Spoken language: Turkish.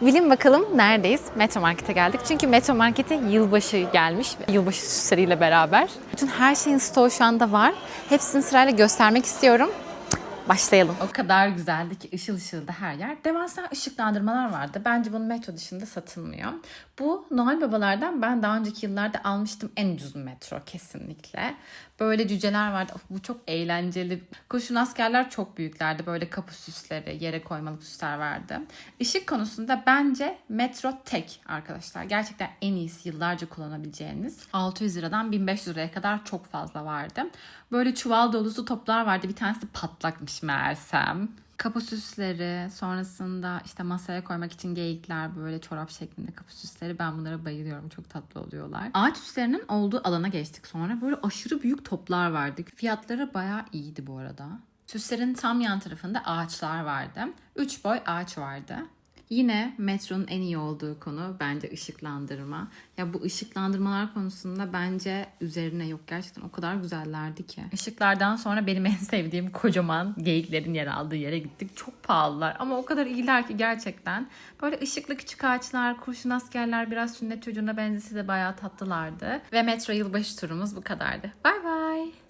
Bilin bakalım neredeyiz? Metro Market'e geldik. Çünkü Metro Market'e yılbaşı gelmiş. Yılbaşı süsleriyle beraber. Bütün her şeyin stoğu şu anda var. Hepsini sırayla göstermek istiyorum. Başlayalım. O kadar güzeldi ki ışıl ışıldı her yer. Devasa ışıklandırmalar vardı. Bence bunun metro dışında satılmıyor. Bu Noel Babalardan ben daha önceki yıllarda almıştım en ucuz metro kesinlikle. Böyle cüceler vardı. Of, bu çok eğlenceli. Kurşun askerler çok büyüklerdi. Böyle kapı süsleri, yere koymalık süsler vardı. Işık konusunda bence metro tek arkadaşlar. Gerçekten en iyisi yıllarca kullanabileceğiniz. 600 liradan 1500 liraya kadar çok fazla vardı. Böyle çuval dolusu toplar vardı. Bir tanesi patlakmış meğersem. Kapı süsleri, sonrasında işte masaya koymak için geyikler böyle çorap şeklinde kapı süsleri. Ben bunlara bayılıyorum. Çok tatlı oluyorlar. Ağaç süslerinin olduğu alana geçtik sonra. Böyle aşırı büyük toplar vardı. Fiyatları bayağı iyiydi bu arada. Süslerin tam yan tarafında ağaçlar vardı. Üç boy ağaç vardı. Yine metronun en iyi olduğu konu bence ışıklandırma. Ya bu ışıklandırmalar konusunda bence üzerine yok. Gerçekten o kadar güzellerdi ki. Işıklardan sonra benim en sevdiğim kocaman geyiklerin yer aldığı yere gittik. Çok pahalılar ama o kadar iyiler ki gerçekten. Böyle ışıklı küçük ağaçlar, kurşun askerler biraz sünnet çocuğuna benzesi de bayağı tatlılardı. Ve metro yılbaşı turumuz bu kadardı. Bay bay.